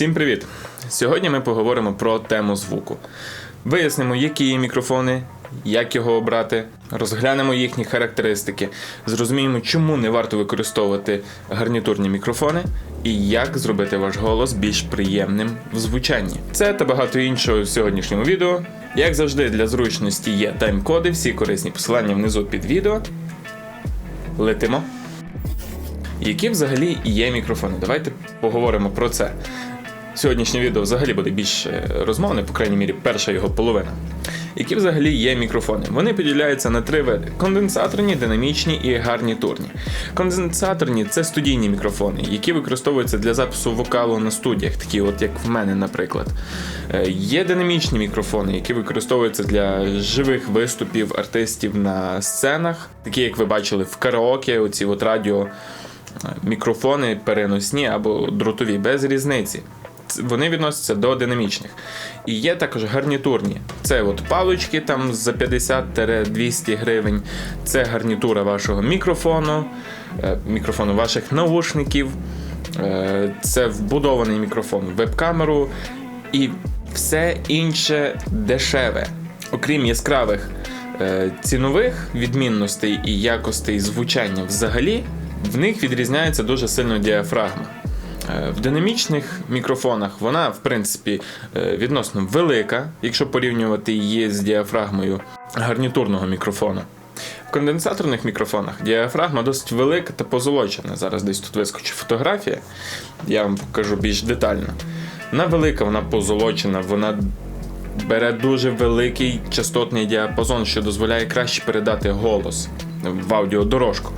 Всім привіт! Сьогодні ми поговоримо про тему звуку. Вияснимо, які є мікрофони, як його обрати, розглянемо їхні характеристики, зрозуміємо, чому не варто використовувати гарнітурні мікрофони і як зробити ваш голос більш приємним в звучанні. Це та багато іншого в сьогоднішньому відео. Як завжди, для зручності є тайм-коди, всі корисні посилання внизу під відео. Летимо. Які взагалі є мікрофони? Давайте поговоримо про це. Сьогоднішнє відео взагалі буде більш е, розмовне, по крайній мірі, перша його половина. Які взагалі є мікрофони? Вони поділяються на три види: конденсаторні, динамічні і гарнітурні. Конденсаторні це студійні мікрофони, які використовуються для запису вокалу на студіях, такі от як в мене, наприклад. Е, Є динамічні мікрофони, які використовуються для живих виступів артистів на сценах, такі як ви бачили в караоке, оці от радіо е, мікрофони переносні або дротові, без різниці. Вони відносяться до динамічних. І є також гарнітурні. Це от палички там за 50-200 гривень. Це гарнітура вашого мікрофону, е, мікрофону ваших наушників. е, Це вбудований мікрофон веб-камеру і все інше дешеве. Окрім яскравих е, цінових відмінностей і якостей звучання взагалі, в них відрізняється дуже сильно діафрагма. Е, В динамічних мікрофонах вона, в принципі, е, відносно велика, якщо порівнювати її з діафрагмою гарнітурного мікрофону. В конденсаторних мікрофонах діафрагма досить велика та позолочена. Зараз десь тут вискочить фотографія, я вам покажу більш детально. Вона велика, вона позолочена, вона бере дуже великий частотний діапазон, що дозволяє краще передати голос в аудіодорожку.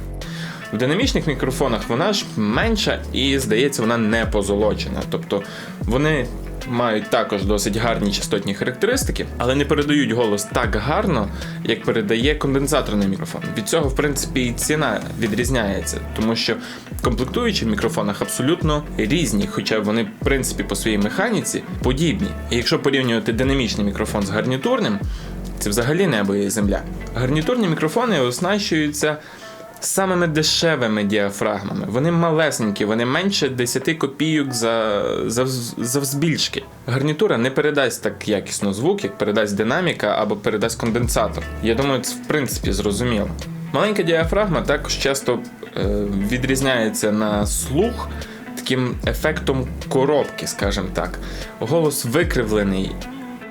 В динамічних мікрофонах вона ж менша і, здається, вона не позолочена. Тобто вони мають також досить гарні частотні характеристики, але не передають голос так гарно, як передає конденсаторний мікрофон. Від цього, в принципі, і ціна відрізняється, тому що комплектуючі в мікрофонах абсолютно різні, хоча вони, в принципі, по своїй механіці подібні. І якщо порівнювати динамічний мікрофон з гарнітурним, це взагалі небо і земля. Гарнітурні мікрофони оснащуються самими дешевими діафрагмами. Вони малесенькі, вони менше 10 копійок за, за, за взбільшки. Гарнітура не передасть так якісно звук, як передасть динаміка або передасть конденсатор. Я думаю, це в принципі зрозуміло. Маленька діафрагма також часто е, відрізняється на слух таким ефектом коробки, скажімо так. Голос викривлений,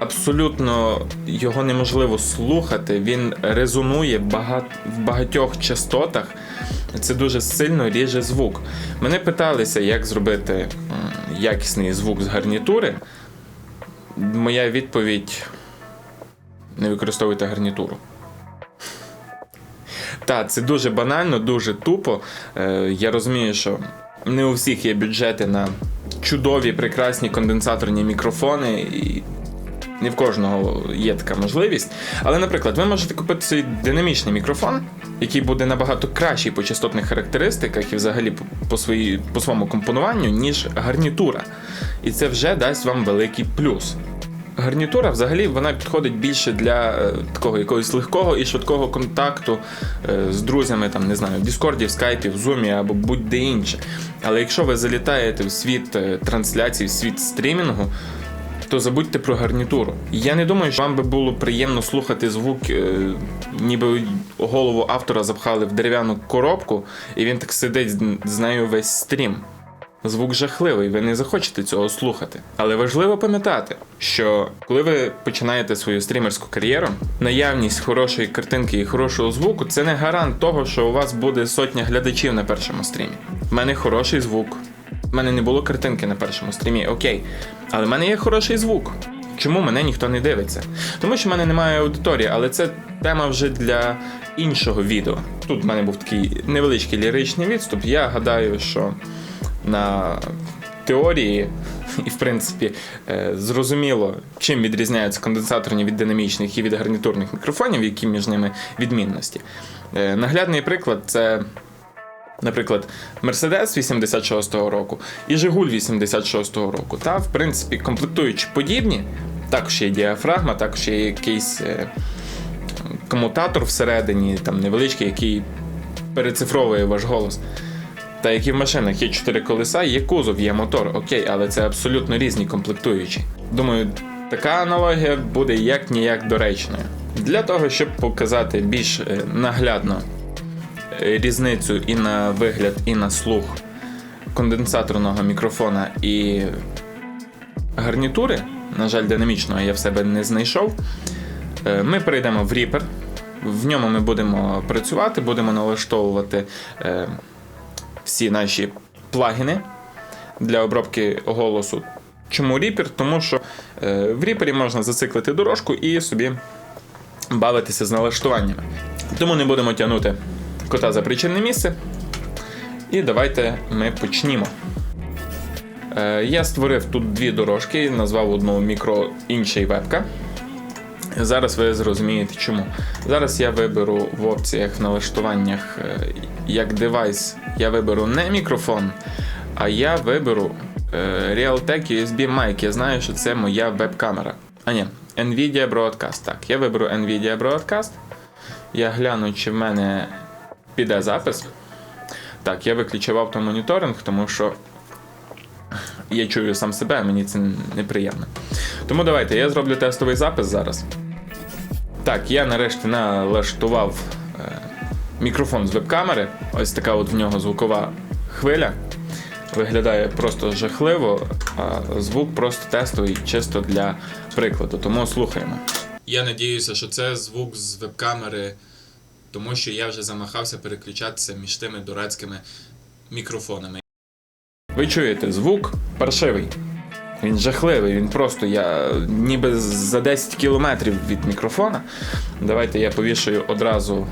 абсолютно його неможливо слухати. Він резонує в багатьох частотах. Це дуже сильно ріже звук. Мене питалися, як зробити якісний звук з гарнітури. Моя відповідь: не використовуйте гарнітуру. Так, це дуже банально, дуже тупо. Е, я розумію, що не у всіх є бюджети на чудові, прекрасні конденсаторні мікрофони, не в кожного є така можливість. Але, наприклад, ви можете купити свій динамічний мікрофон, який буде набагато кращий по частотних характеристиках і взагалі по, по, свої, по своєму компонуванню, ніж гарнітура. І це вже дасть вам великий плюс. Гарнітура взагалі вона підходить більше для е, такого якогось легкого і швидкого контакту е, з друзями, там не знаю, в Діскорді, в скайпі, в зумі або будь-де інше. Але якщо ви залітаєте в світ е, трансляцій, в світ стрімінгу, то забудьте про гарнітуру. Я не думаю, що вам би було приємно слухати звук, е, ніби голову автора запхали в дерев'яну коробку, і він так сидить з- нею весь стрім. Звук жахливий, ви не захочете цього слухати. Але важливо пам'ятати, що коли ви починаєте свою стрімерську кар'єру, наявність хорошої картинки і хорошого звуку це не гарант того, що у вас буде сотня глядачів на першому стрімі. У мене хороший звук. У мене не було картинки на першому стрімі, окей. Але в мене є хороший звук. Чому мене ніхто не дивиться? Тому що в мене немає аудиторії, але це тема вже для іншого відео. Тут в мене був такий невеличкий ліричний відступ. Я гадаю, що на теорії, і в принципі е, зрозуміло, чим відрізняються конденсаторні від динамічних і від гарнітурних мікрофонів, які між ними відмінності. Е, Наглядний приклад це. Наприклад, Мерседес 86-го року і Жигуль 86-го року. Та, в принципі, комплектуючи подібні, також є діафрагма, також є якийсь е, комутатор всередині, там невеличкий, який перецифровує ваш голос. Та як і в машинах є чотири колеса, є кузов, є мотор, окей, але це абсолютно різні комплектуючі. Думаю, така аналогія буде як ніяк доречною. Для того, щоб показати більш е, наглядно різницю і на вигляд, і на слух конденсаторного мікрофона і гарнітури, на жаль, динамічного я в себе не знайшов. Е, Ми перейдемо в Reaper. В ньому ми будемо працювати, будемо налаштовувати е, всі наші плагіни для обробки голосу. Чому Reaper? Тому що е, в Reaper можна зациклити дорожку і собі бавитися з налаштуваннями. Тому не будемо тягнути кота за причинне місце. І давайте ми почнімо. Е, Я створив тут дві дорожки, назвав одну мікро, інший вебка. Зараз ви зрозумієте чому. Зараз я виберу в опціях в налаштуваннях е, як девайс, я виберу не мікрофон, а я виберу е, Realtek USB Mic. Я знаю, що це моя веб-камера. А ні, Nvidia Broadcast. Так, я виберу Nvidia Broadcast. Я гляну, чи в мене піде запис. Так, я виключив автомоніторинг, тому що я чую сам себе, мені це неприємно. Тому давайте я зроблю тестовий запис зараз. Так, я нарешті налаштував е, мікрофон з веб-камери. Ось така от в нього звукова хвиля. Виглядає просто жахливо, а звук просто тестовий, чисто для прикладу. Тому слухаємо. Я надіюся, що це звук з веб-камери, тому що я вже замахався переключатися між тими дурацькими мікрофонами. Ви чуєте, звук паршивий. Він жахливий, він просто я ніби за 10 кілометрів від мікрофона. Давайте я повішаю одразу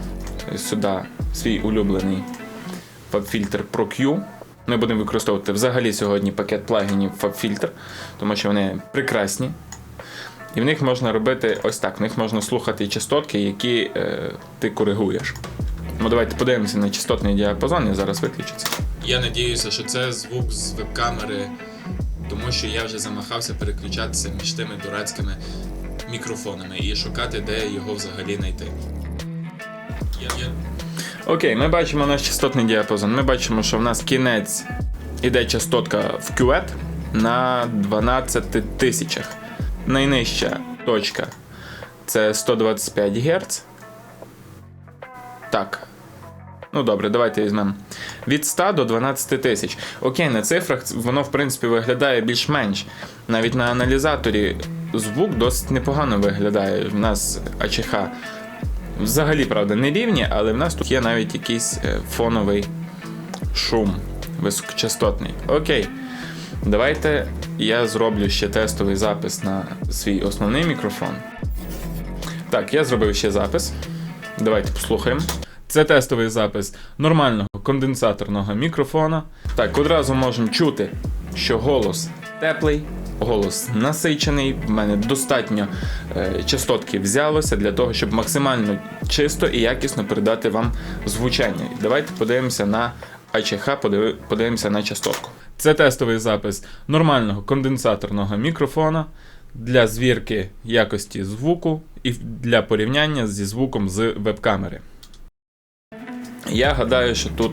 сюди свій улюблений FabFilter Pro Q. Ми будемо використовувати взагалі сьогодні пакет плагінів FabFilter, тому що вони прекрасні. І в них можна робити ось так: в них можна слухати частотки, які е, ти коригуєш. Ну, давайте подивимося на частотний діапазон, і зараз виключиться. Я надіюся, що це звук з веб-камери, тому що я вже замахався переключатися між тими дурацькими мікрофонами і шукати, де його взагалі знайти. Я, я... Окей, ми бачимо наш частотний діапазон. Ми бачимо, що в нас кінець іде частотка в QET на 12 тисячах. Найнижча точка це 125 Гц. Так. Ну добре, давайте візьмемо. Від 100 до 12 тисяч. Окей, на цифрах воно, в принципі, виглядає більш-менш. Навіть на аналізаторі звук досить непогано виглядає. В нас АЧХ взагалі, правда, не рівні, але в нас тут є навіть якийсь е, фоновий шум високочастотний. Окей. Давайте я зроблю ще тестовий запис на свій основний мікрофон. Так, я зробив ще запис. Давайте послухаємо. Це тестовий запис нормального конденсаторного мікрофона. Так, одразу можемо чути, що голос теплий, голос насичений. В мене достатньо е, частотки взялося для того, щоб максимально чисто і якісно передати вам звучання. Давайте подивимося на АЧХ, подиви- подивимося на частотку. Це тестовий запис нормального конденсаторного мікрофона для звірки якості звуку і для порівняння зі звуком з веб-камери. Я гадаю, що тут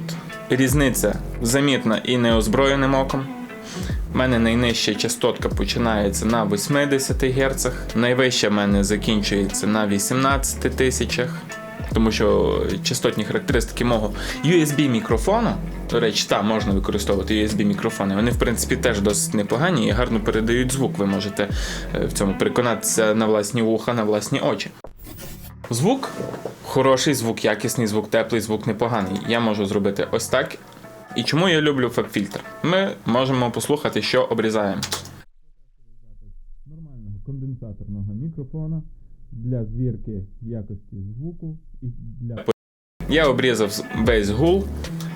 різниця замітна і неозброєним оком. У мене найнижча частотка починається на 80 Гц, найвища в мене закінчується на 18 тисячах. Тому що частотні характеристики мого USB мікрофону, до речі, там можна використовувати USB мікрофони. Вони, в принципі, теж досить непогані і гарно передають звук. Ви можете е, в цьому переконатися на власні вуха, на власні очі. Звук хороший, звук якісний, звук теплий, звук непоганий. Я можу зробити ось так. І чому я люблю фабфільтр? Ми можемо послухати, що обрізаємо. Нормального конденсаторного мікрофона для звірки якості звуку і для я обрізав весь гул,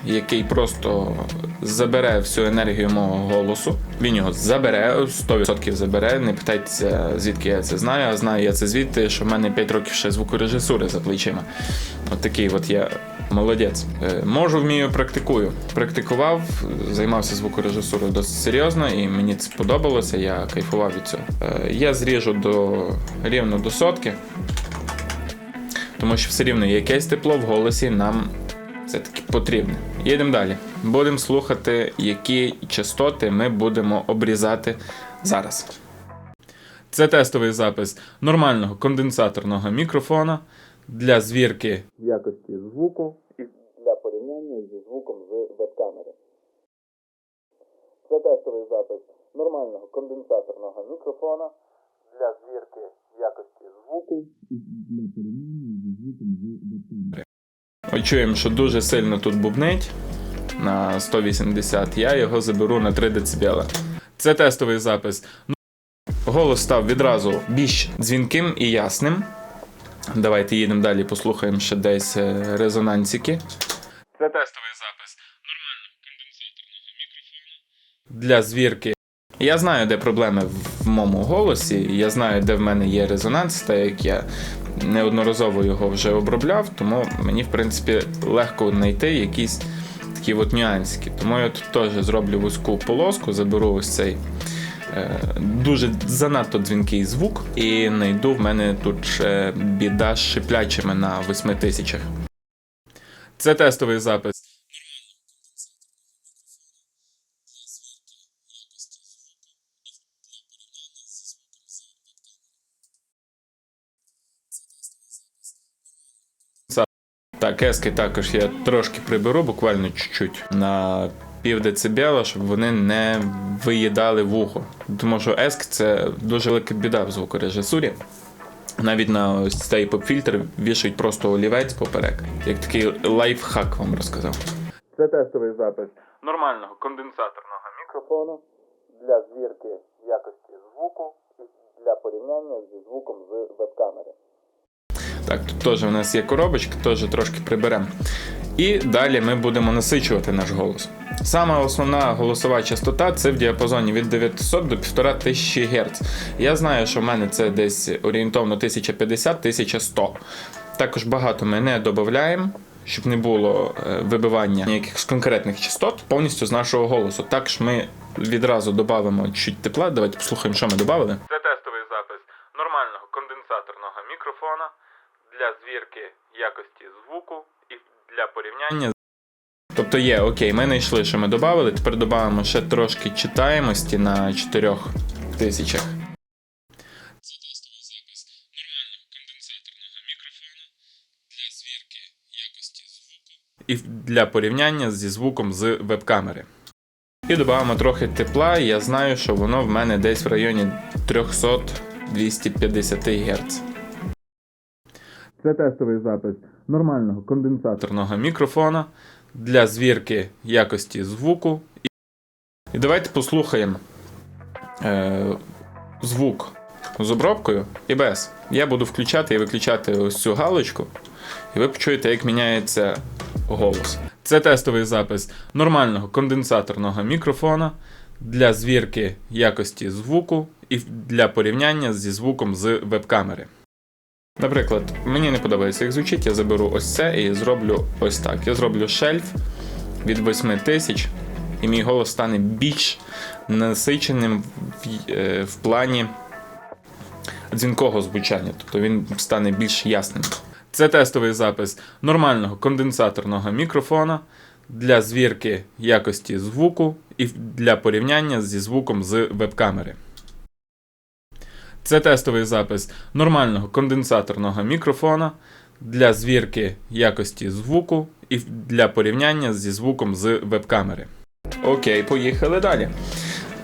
який просто забере всю енергію мого голосу. Він його забере, 100% забере. Не питайтеся, звідки я це знаю. А знаю я це звідти, що в мене 5 років ще звукорежисури за плечима. От такий от я молодець. Е, Можу, вмію, практикую. Практикував, займався звукорежисурою досить серйозно, і мені це сподобалося, я кайфував від цього. Е, Я зріжу до рівно до сотки тому що все рівно якесь тепло в голосі нам Це таки потрібне. Їдемо далі. Будемо слухати, які частоти ми будемо обрізати зараз. Це тестовий запис нормального конденсаторного мікрофона для звірки якості звуку і для порівняння зі звуком з веб-камери. Це тестовий запис нормального конденсаторного мікрофона для звірки якості звуку і для порівняння зі звуком з веб-камери. Чуємо, що дуже сильно тут бубнить на 180. Я його заберу на 3 дБ. Це тестовий запис. Голос став відразу більш дзвінким і ясним. Давайте їдемо далі, послухаємо ще десь е, резонансики. Це тестовий запис нормального конденсаторного мікрофону для звірки. Я знаю, де проблеми в моєму голосі. Я знаю, де в мене є резонанс, так як я неодноразово його вже обробляв, тому мені, в принципі, легко знайти якісь такі от нюансики. Тому я тут теж зроблю вузьку полоску, заберу ось цей дуже занадто дзвінкий звук, і знайду в мене тут біда з шиплячими на 8 тисячах. Це тестовий запис. Так, ески також я трошки приберу, буквально чуть-чуть на пів децибела, щоб вони не виїдали вухо. Тому що еск це дуже велика біда в звукорежисурі. Навіть на ось цей поп-фільтр вішають просто олівець поперек. Як такий лайфхак вам розказав. Це тестовий запис нормального конденсаторного мікрофону для звірки якості звуку і для порівняння зі звуком з веб-камери. Так, тут теж у нас є коробочка, теж трошки приберемо. І далі ми будемо насичувати наш голос. Сама основна голосова частота це в діапазоні від 900 до 1500 Гц. Я знаю, що в мене це десь орієнтовно 1050-1100. Також багато ми не додаємо, щоб не було е, вибивання ніяких конкретних частот повністю з нашого голосу. Також ми відразу додамо чуть тепла. Давайте послухаємо, що ми додали. Це тестовий запис нормального конденсаторного мікрофона для звірки якості звуку для порівняння. Тобто є, окей, ми знайшли, що ми додали. Тепер додамо ще трошки читаємості на 4 тисячах. Це тестовий запис нормального конденсаторного мікрофона для звірки якості звуку і для порівняння зі звуком з веб-камери. І додамо трохи тепла, і я знаю, що воно в мене десь в районі 300-250 Гц. Це тестовий запис нормального конденсаторного мікрофона для звірки якості звуку. І давайте послухаємо е, звук з обробкою і без. Я буду включати і виключати ось цю галочку, і ви почуєте, як міняється голос. Це тестовий запис нормального конденсаторного мікрофона для звірки якості звуку і для порівняння зі звуком з веб-камери. Наприклад, мені не подобається, як звучить, я заберу ось це і зроблю ось так. Я зроблю шельф від 8 тисяч, і мій голос стане більш насиченим в, е, в плані дзвінкого звучання, тобто він стане більш ясним. Це тестовий запис нормального конденсаторного мікрофона для звірки якості звуку і для порівняння зі звуком з веб-камери. Це тестовий запис нормального конденсаторного мікрофона для звірки якості звуку і для порівняння зі звуком з веб-камери. Окей, поїхали далі.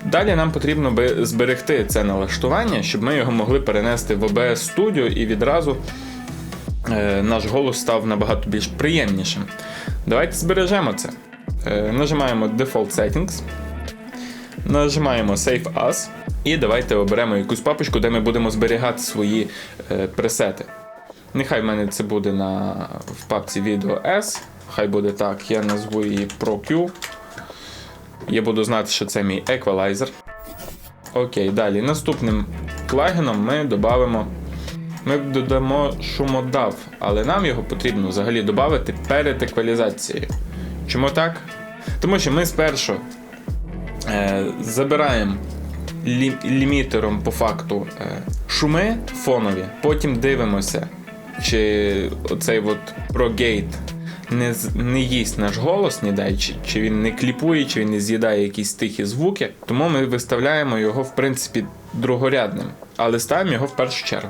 Далі нам потрібно би зберегти це налаштування, щоб ми його могли перенести в OBS Studio і відразу е, наш голос став набагато більш приємнішим. Давайте збережемо це. Е, нажимаємо Default Settings. Нажимаємо Save As. І давайте оберемо якусь папочку, де ми будемо зберігати свої е, пресети. Нехай в мене це буде на, в папці Video S. Хай буде так, я назву її ProQ. Я буду знати, що це мій еквалайзер. Окей, далі. Наступним плагіном ми додамо. Ми додамо шумодав, але нам його потрібно взагалі додати перед еквалізацією. Чому так? Тому що ми спершу забираємо лі- лімітером по факту е, шуми фонові, потім дивимося, чи оцей от ProGate не, не їсть наш голос ніде, чи, чи він не кліпує, чи він не з'їдає якісь тихі звуки. Тому ми виставляємо його, в принципі, другорядним, але ставимо його в першу чергу.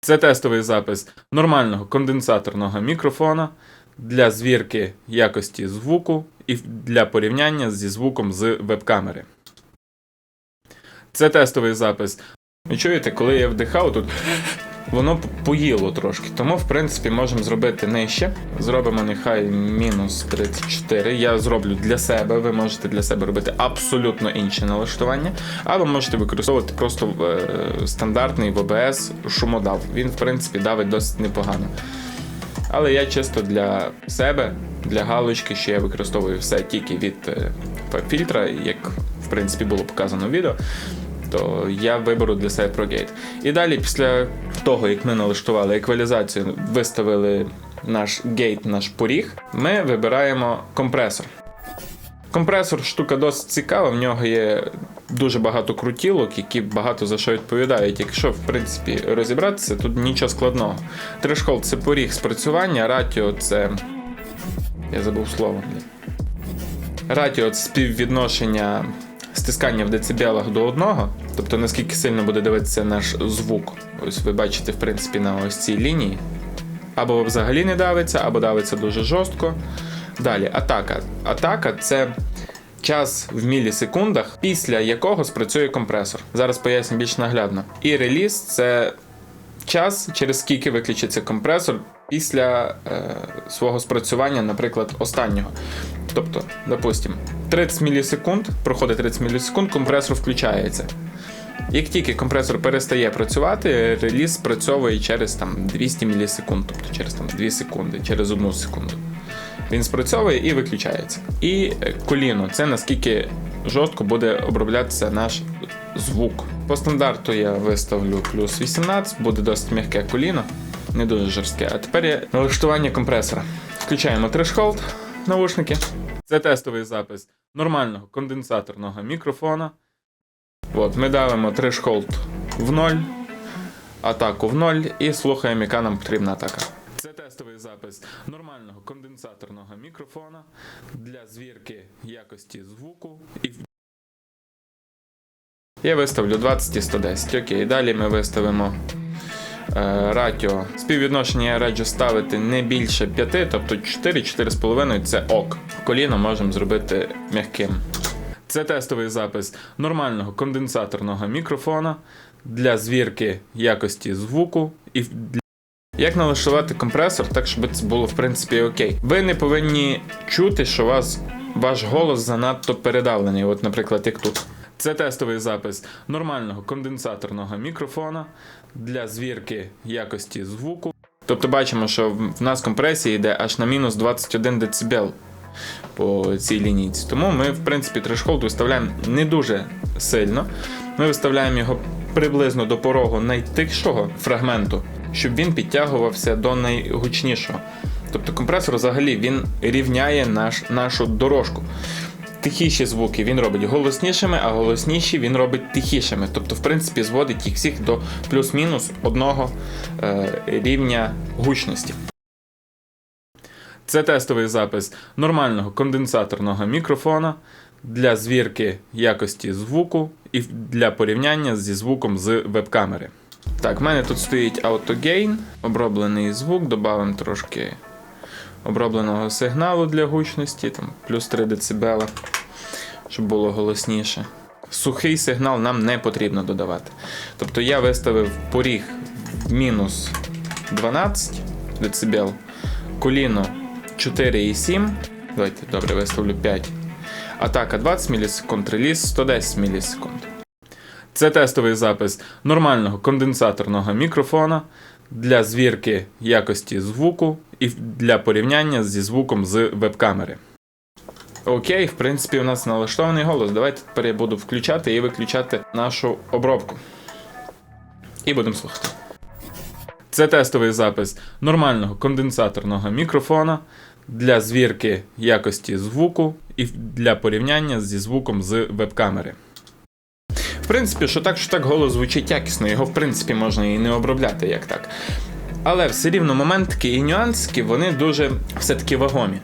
Це тестовий запис нормального конденсаторного мікрофона для звірки якості звуку і для порівняння зі звуком з веб-камери. Це тестовий запис. Ви чуєте, коли я вдихав, тут воно поїло трошки. Тому, в принципі, можемо зробити нижче. Зробимо нехай мінус 34. Я зроблю для себе. Ви можете для себе робити абсолютно інше налаштування. Або можете використовувати просто е, стандартний в OBS шумодав. Він, в принципі, давить досить непогано. Але я чисто для себе, для галочки, що я використовую все тільки від е, фільтра, як в принципі було показано в відео, то я виберу для себе ProGate. І далі, після того, як ми налаштували еквалізацію, виставили наш гейт, наш поріг, ми вибираємо компресор. Компресор штука досить цікава, в нього є дуже багато крутілок, які багато за що відповідають. Якщо, в принципі, розібратися, тут нічого складного. Трешхолд це поріг спрацювання, ратіо це. Я забув слово. Ратіо це співвідношення стискання в децибелах до одного, тобто наскільки сильно буде дивитися наш звук. Ось ви бачите, в принципі, на ось цій лінії. Або взагалі не давиться, або давиться дуже жорстко. Далі, атака. Атака це час в мілісекундах, після якого спрацює компресор. Зараз поясню більш наглядно. І реліз це час, через скільки виключиться компресор після е, свого спрацювання, наприклад, останнього. Тобто, допустимо, 30 мілісекунд, проходить 30 мілісекунд, компресор включається. Як тільки компресор перестає працювати, реліз спрацьовує через там 200 мілісекунд, тобто через там 2 секунди, через 1 секунду. Він спрацьовує і виключається. І е, коліно це наскільки жорстко буде оброблятися наш звук. По стандарту я виставлю плюс 18, буде досить м'яке коліно, не дуже жорстке. А тепер є налаштування компресора. Включаємо threshold наушники. Це тестовий запис нормального конденсаторного мікрофона. От, ми давимо threshold в 0, атаку в 0 і слухаємо, яка нам потрібна атака. Це тестовий запис нормального конденсаторного мікрофона для звірки якості звуку. І... Я виставлю 20 і 110. Окей, далі ми виставимо е, радіо. Співвідношення я раджу ставити не більше 5, тобто 4-4,5 це ок. Коліно можемо зробити м'яким. Це тестовий запис нормального конденсаторного мікрофона для звірки якості звуку і як налаштувати компресор так, щоб це було в принципі окей. Ви не повинні чути, що вас ваш голос занадто передавлений. От, наприклад, як тут. Це тестовий запис нормального конденсаторного мікрофона для звірки якості звуку. Тобто бачимо, що в нас компресія йде аж на мінус 21 дБ по цій лінійці. Тому ми, в принципі, трешхолд виставляємо не дуже сильно. Ми виставляємо його приблизно до порогу найтихшого фрагменту, щоб він підтягувався до найгучнішого. Тобто компресор взагалі він рівняє наш, нашу дорожку. Тихіші звуки він робить голоснішими, а голосніші він робить тихішими. Тобто, в принципі, зводить їх всіх до плюс-мінус одного е, рівня гучності. Це тестовий запис нормального конденсаторного мікрофона для звірки якості звуку і для порівняння зі звуком з веб-камери. Так, в мене тут стоїть AutoGain, оброблений звук, додамо трошки обробленого сигналу для гучності, там плюс 3 дБ, щоб було голосніше. Сухий сигнал нам не потрібно додавати. Тобто я виставив поріг мінус 12 дБ, коліно 4,7. Давайте, добре, виставлю 5. Атака 20 мілісекунд, реліз 110 мілісекунд. Це тестовий запис нормального конденсаторного мікрофона для звірки якості звуку і для порівняння зі звуком з веб-камери. Окей, в принципі, у нас налаштований голос. Давайте тепер я буду включати і виключати нашу обробку. І будемо слухати. Це тестовий запис нормального конденсаторного мікрофона для звірки якості звуку і для порівняння зі звуком з веб-камери. В принципі, що так, що так голос звучить якісно, його в принципі можна і не обробляти як так. Але все рівно моментки і нюансики, вони дуже все-таки вагомі.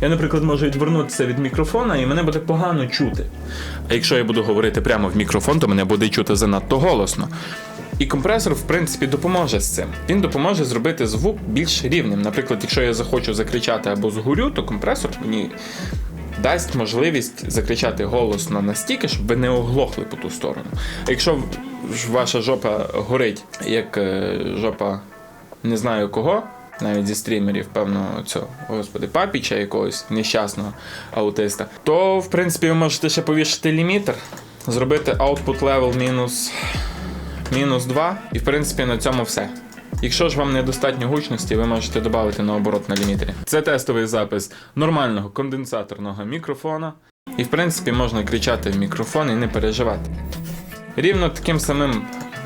Я, наприклад, можу відвернутися від мікрофона і мене буде погано чути. А якщо я буду говорити прямо в мікрофон, то мене буде чути занадто голосно. І компресор, в принципі, допоможе з цим. Він допоможе зробити звук більш рівним. Наприклад, якщо я захочу закричати або згорю, то компресор мені дасть можливість закричати голосно настільки, щоб ви не оглохли по ту сторону. Якщо ваша жопа горить, як е, жопа не знаю кого, навіть зі стрімерів, певно, цього, господи, папіча якогось нещасного аутиста, то в принципі ви можете ще повішати лімітер, зробити output level мінус, мінус 2, і в принципі на цьому все. Якщо ж вам недостатньо гучності, ви можете додати наоборот на лімітері. Це тестовий запис нормального конденсаторного мікрофона. І в принципі можна кричати в мікрофон і не переживати. Рівно таким самим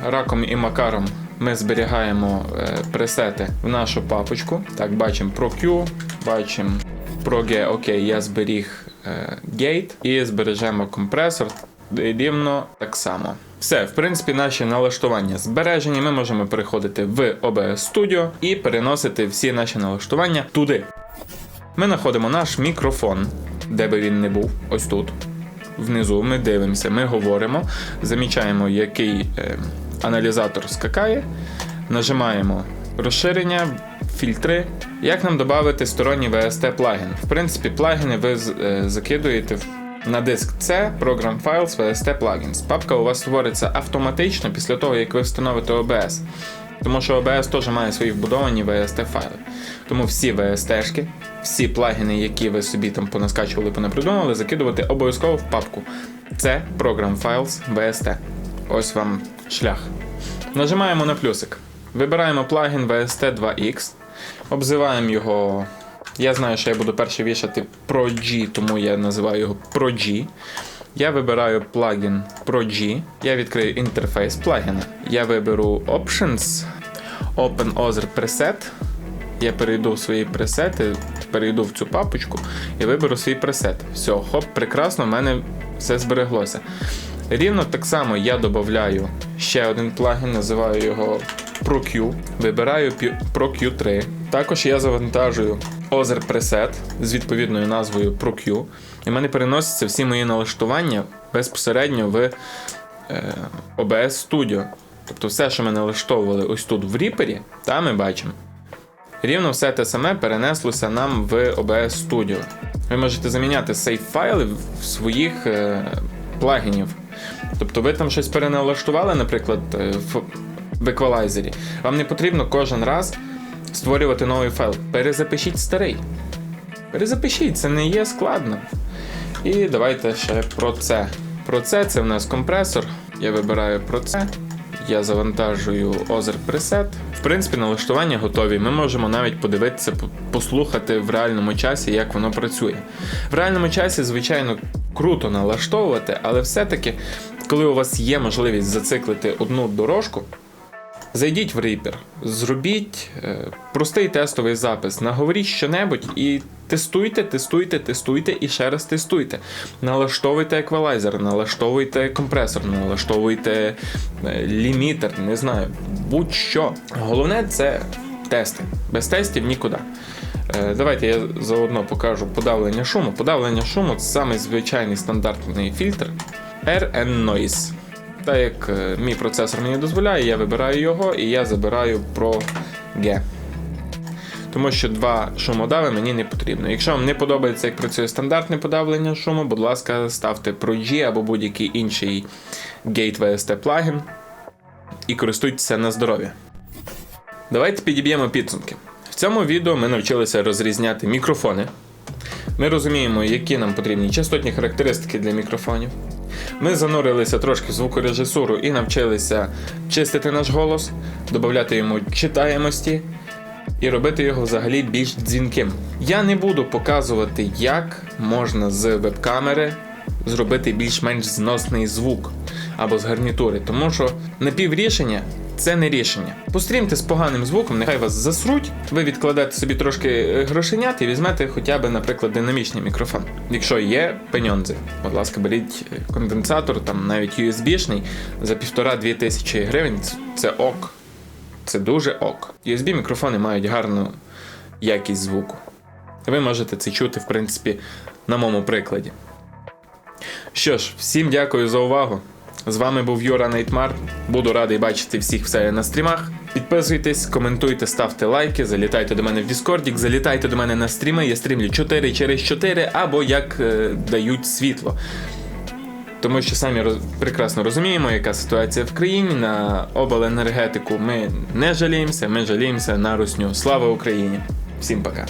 раком і макаром ми зберігаємо е, пресети в нашу папочку. Так, бачимо ProQ, бачимо ProG, окей, я зберіг е, Gate і збережемо компресор рівно так само. Все, в принципі, наші налаштування збережені. Ми можемо переходити в OBS Studio і переносити всі наші налаштування туди. Ми знаходимо наш мікрофон, де би він не був, ось тут. Внизу ми дивимося, ми говоримо, замічаємо, який е, аналізатор скакає, нажимаємо розширення, фільтри. Як нам додати сторонній VST плагін? В принципі, плагіни ви е, закидуєте в- на диск C Program Files VST Plugins. Папка у вас створиться автоматично після того, як ви встановите OBS. Тому що OBS теж має свої вбудовані VST файли. Тому всі VST-шки, всі плагіни, які ви собі там понаскачували, понапридумували, закидувати обов'язково в папку. Це Program Files VST. Ось вам шлях. Нажимаємо на плюсик. Вибираємо плагін VST 2X, обзиваємо його. Я знаю, що я буду перше вішати ProG, тому я називаю його ProG. Я вибираю плагін ProG. Я відкрию інтерфейс плагіна. Я виберу Options, Open Other Preset. Я перейду в свої пресети, перейду в цю папочку і виберу свій пресет. Все, хоп, прекрасно, в мене все збереглося. Рівно так само я додаю ще один плагін, називаю його ProQ. Вибираю ProQ3. Також я завантажую Other Preset з відповідною назвою ProQ. І в мене переносяться всі мої налаштування безпосередньо в е, OBS Studio. Тобто все, що ми налаштовували ось тут в Reaper, там ми бачимо. Рівно все те саме перенеслося нам в OBS Studio. Ви можете заміняти сейф файли в своїх е, плагінів. Тобто ви там щось переналаштували, наприклад, е, в, в еквалайзері. Вам не потрібно кожен раз створювати новий файл. Перезапишіть старий. Перезапишіть, це не є складно. І давайте ще про це. Про це це в нас компресор. Я вибираю про це. Я завантажую Other Preset. В принципі, налаштування готові. Ми можемо навіть подивитися, послухати в реальному часі, як воно працює. В реальному часі, звичайно, круто налаштовувати, але все-таки, коли у вас є можливість зациклити одну дорожку, Зайдіть в Reaper, зробіть е, простий тестовий запис, наговоріть щонебудь і тестуйте, тестуйте, тестуйте і ще раз тестуйте. Налаштовуйте еквалайзер, налаштовуйте компресор, налаштовуйте е, лімітер, не знаю, будь-що. Головне це тести. Без тестів нікуди. Е, Давайте я заодно покажу подавлення шуму. Подавлення шуму це самий звичайний стандартний фільтр RN Noise. Так як е, мій процесор мені дозволяє, я вибираю його і я забираю Pro G. Тому що два шумодави мені не потрібно. Якщо вам не подобається, як працює стандартне подавлення шуму, будь ласка, ставте Pro G або будь-який інший Gate VST плагін і користуйтеся на здоров'я. Давайте підіб'ємо підсумки. В цьому відео ми навчилися розрізняти мікрофони. Ми розуміємо, які нам потрібні частотні характеристики для мікрофонів. Ми занурилися трошки в звукорежисуру і навчилися чистити наш голос, додати йому читаємості і робити його взагалі більш дзвінким. Я не буду показувати, як можна з веб-камери зробити більш-менш зносний звук або з гарнітури, тому що напіврішення це не рішення. Пострімте з поганим звуком, нехай вас засруть, ви відкладете собі трошки е, грошенят і візьмете хоча б, наприклад, динамічний мікрофон. Якщо є пеньонзи, будь ласка, беріть е, конденсатор, там навіть USB-шний за півтора-дві тисячі гривень. Це ок. це дуже ок. USB мікрофони мають гарну якість звуку. Ви можете це чути, в принципі, на моєму прикладі. Що ж, всім дякую за увагу. З вами був Юра Нейтмар. Буду радий бачити всіх в себе на стрімах. Підписуйтесь, коментуйте, ставте лайки, залітайте до мене в Діскордік, залітайте до мене на стріми. Я стрімлю 4 через 4 або як е, дають світло. Тому що самі роз... прекрасно розуміємо, яка ситуація в країні. На обленергетику ми не жаліємося, ми жаліємося на русню. Слава Україні! Всім пока!